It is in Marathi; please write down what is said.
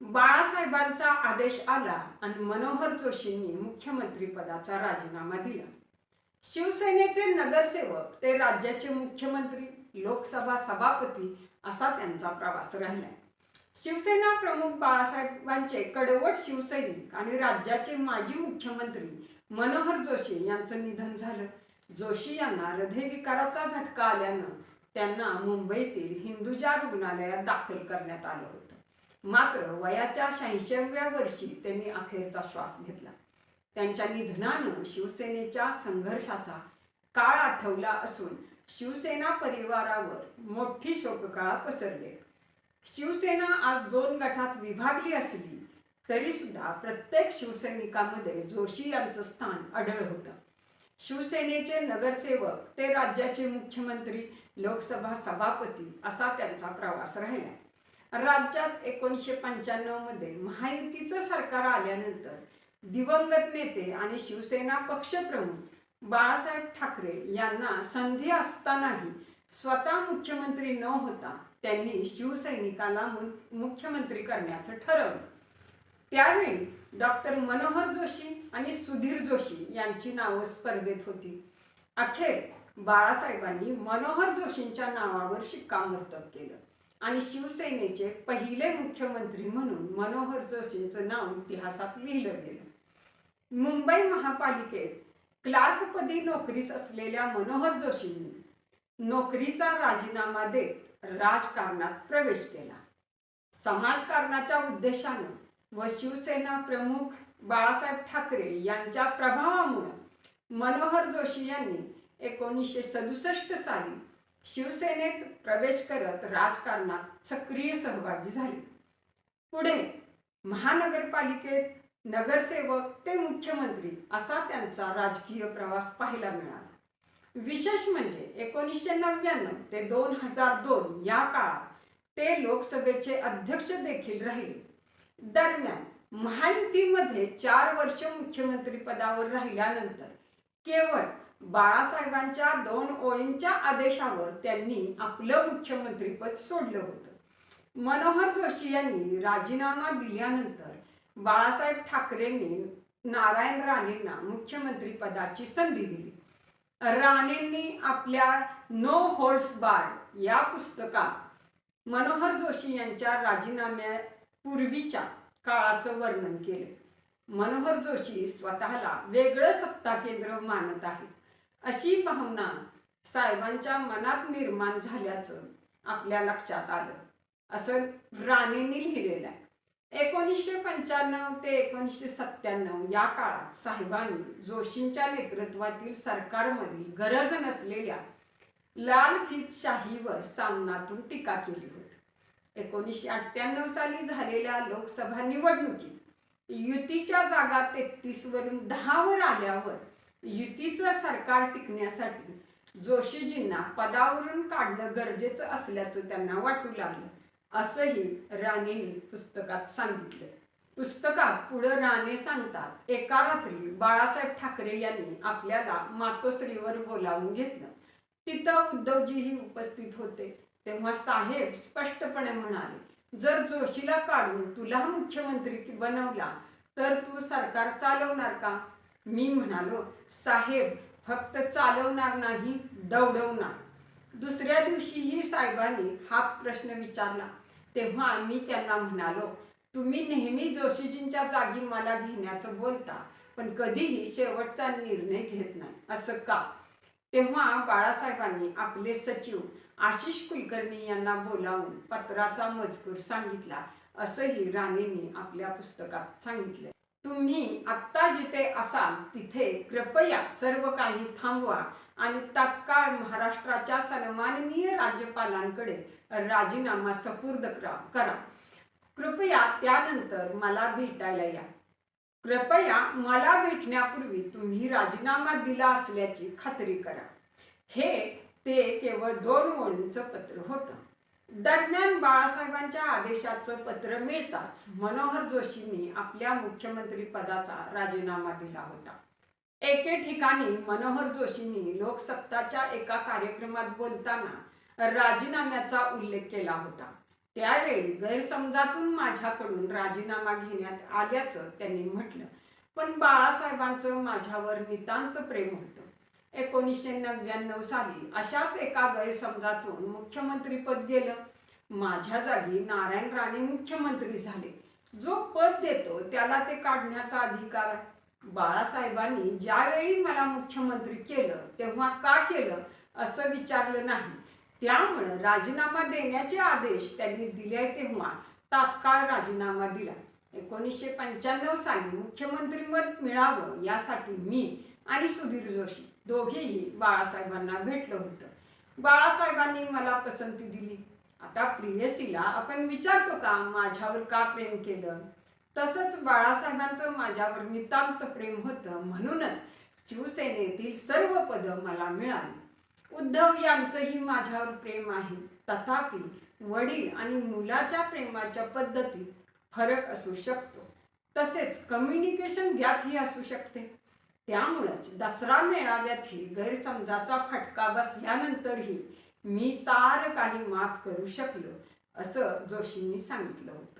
बाळासाहेबांचा आदेश आला आणि मनोहर जोशींनी मुख्यमंत्री पदाचा राजीनामा दिला. शिवसेनेचे नगरसेवक ते राज्याचे मुख्यमंत्री लोकसभा सभापती असा त्यांचा प्रवास राहिलाय. शिवसेना प्रमुख बाळासाहेबांचे कडवट शिवसैनिक आणि राज्याचे माजी मुख्यमंत्री मनोहर जोशी यांचं निधन झालं. जोशी यांना हृदयविकाराचा झटका आल्यानं त्यांना मुंबईतील हिंदुजा रुग्णालयात दाखल करण्यात आलं होतं. मात्र वयाच्या शहाऐंशीव्या वर्षी त्यांनी अखेरचा श्वास घेतला. त्यांच्या निधनानं शिवसेनेच्या संघर्षाचा काळ आठवला असून शिवसेना परिवारावर मोठी शोककळा पसरली. शिवसेना आज दोन गटात विभागली असली तरी सुद्धा प्रत्येक शिवसैनिकामध्ये जोशी यांचं स्थान आढळ होतं. शिवसेनेचे नगरसेवक ते राज्याचे मुख्यमंत्री लोकसभा सभापती असा त्यांचा प्रवास राहिला. राज्यात एकोणीसशे पंच्याण्णवमध्ये महायुतीचं सरकार आल्यानंतर दिवंगत नेते आणि शिवसेना पक्षप्रमुख बाळासाहेब ठाकरे यांना संधी असतानाही स्वतः मुख्यमंत्री न होता त्यांनी शिवसैनिकाला मुख्यमंत्री करण्याचं ठरवलं. त्यावेळी डॉक्टर मनोहर जोशी आणि सुधीर जोशी यांची नावं स्पर्धेत होती. अखेर बाळासाहेबांनी मनोहर जोशींच्या नावावर शिक्कामोर्तब केलं. आणि शिवसेनेचे पहिले मुख्यमंत्री म्हणून मनोहर जोशींचं नाव इतिहासात लिहिलं गेलं. मुंबई महापालिकेत क्लार्कपदी नोकरीस असलेल्या मनोहर जोशींनी नोकरीचा राजीनामा देत राजकारणात प्रवेश केला. समाजकारणाच्या उद्देशानं व शिवसेना प्रमुख बाळासाहेब ठाकरे यांच्या प्रभावामुळे मनोहर जोशी यांनी एकोणीसशे सदुसष्ट साली शिवसेनेत प्रवेश करत राजकारणात सक्रिय सहभागी झाले. पुढे महानगरपालिकेत नगरसेवक ते मुख्यमंत्री असा त्यांचा राजकीय प्रवास पाहायला मिळाला. विशेष म्हणजे एकोणीसशे नव्याण्णव ते दोन हजार दोन या काळात ते लोकसभेचे अध्यक्ष देखील राहिले. दरम्यान महायुतीमध्ये चार वर्ष मुख्यमंत्री पदावर राहिल्यानंतर केवळ बाळासाहेबांच्या दोन ओळींच्या आदेशावर त्यांनी आपलं मुख्यमंत्रीपद सोडलं होतं. मनोहर जोशी यांनी राजीनामा दिल्यानंतर बाळासाहेब ठाकरेंनी नारायण राणेंना मुख्यमंत्री पदाची संधी दिली. राणेंनी आपल्या नो होल्ड्स बार या पुस्तकात मनोहर जोशी यांच्या राजीनाम्यापूर्वीच्या काळाचं वर्णन केले. मनोहर जोशी स्वतःला वेगळं सत्ता केंद्र मानत आहेत. अशी भावना साहेबांच्या मनात निर्माण झाल्याचं आपल्या लक्षात आलं. असं राणेंनी लिहिलेलं आहे. एकोणीसशे पंच्याण्णव ते एकोणीसशे सत्त्याण्णव या काळात साहेबांनी जोशींच्या नेतृत्वातील सरकारमधील गरज नसलेल्या लाल फीत शाहीवर सामनातून टीका केली होती. एकोणीसशे अठ्ठ्याण्णव साली झालेल्या लोकसभा निवडणुकीत युतीच्या जागा तेहतीस वरून दहावर आल्यावर युतीचं सरकार टिकण्यासाठी जोशीजींना पदावरून काढणं गरजेचं असल्याचं त्यांना वाटू लागलं. असंही राणेने पुस्तकात सांगितलं. पुस्तकात पुढं राणे सांगतात एका रात्री बाळासाहेब ठाकरे यांनी आपल्याला मातोश्रीवर बोलावून घेतलं. तिथं उद्धवजीही उपस्थित होते. तेव्हा साहेब स्पष्टपणे म्हणाले जर जोशीला काढून तुला मुख्यमंत्री बनवला तर तू सरकार चालवणार का? मी म्हणालो साहेब फक्त चालवणार नाही दौडवणार. दुसऱ्या दिवशीही साहेबांनी हाच प्रश्न विचारला. तेव्हा मी त्यांना म्हणालो तुम्ही नेहमी जोशीजींच्या जागी मला घेण्याचं बोलता पण कधीही शेवटचा निर्णय घेत नाही. असं का? तेव्हा बाळासाहेबांनी आपले सचिव आशिष कुलकर्णी यांना बोलावून पत्राचा मजकूर सांगितला असंही राणेंनी आपल्या पुस्तकात सांगितले. तुम्ही आत्ता जिथे असाल तिथे कृपया सर्व काही थांबवा आणि तात्काळ महाराष्ट्राच्या सन्माननीय राज्यपालांकडे राजीनामा सपूर्द करा. करा. कृपया त्यानंतर मला भेटायला या. कृपया मला भेटण्यापूर्वी तुम्ही राजीनामा दिला असल्याची खात्री करा. हे ते केवळ दोन ओळींचं पत्र होतं. दरम्यान बाळासाहेबांच्या आदेशाचं पत्र मिळताच मनोहर जोशींनी आपल्या मुख्यमंत्री पदाचा राजीनामा दिला होता. एके ठिकाणी मनोहर जोशींनी लोकसत्ताच्या एका कार्यक्रमात बोलताना राजीनाम्याचा उल्लेख केला होता. त्यावेळी गैरसमजातून माझ्याकडून राजीनामा घेण्यात आल्याचं त्यांनी म्हटलं. पण बाळासाहेबांचं माझ्यावर नितांत प्रेम होतं. एकोणीसशे नव्याण्णव साली अशाच एका गैरसमजातून मुख्यमंत्रीपद गेलं. माझ्या जागी नारायण राणे मुख्यमंत्री झाले. जो पद देतो त्याला ते काढण्याचा अधिकार आहे. बाळासाहेबांनी ज्यावेळी मला मुख्यमंत्री केलं तेव्हा का केलं असं विचारलं नाही. त्यामुळं राजीनामा देण्याचे आदेश त्यांनी दिले तेव्हा तात्काळ राजीनामा दिला. एकोणीसशे पंच्याण्णव साली मुख्यमंत्रीपद मिळावं यासाठी मी आणि सुधीर जोशी दोघेही बाळासाहेबांना भेटलं होतं. बाळासाहेबांनी मला पसंती दिली. आता प्रियसीला आपण विचारतो का माझ्यावर का प्रेम केलं? तसंच बाळासाहेबांचं माझ्यावर नितांत प्रेम होतं म्हणूनच शिवसेनेतील सर्व पदं मला मिळाली. उद्धव यांचंही माझ्यावर प्रेम आहे. तथापि वडील आणि मुलाच्या प्रेमाच्या पद्धतीत फरक असू शकतो. तसेच कम्युनिकेशन गॅप ही असू शकते. त्यामुळेच दसरा मेळाव्यातही गैरसमजाचा फटका बसल्यानंतरही मी सारं काही माफ करू शकलो असं जोशींनी सांगितलं होतं.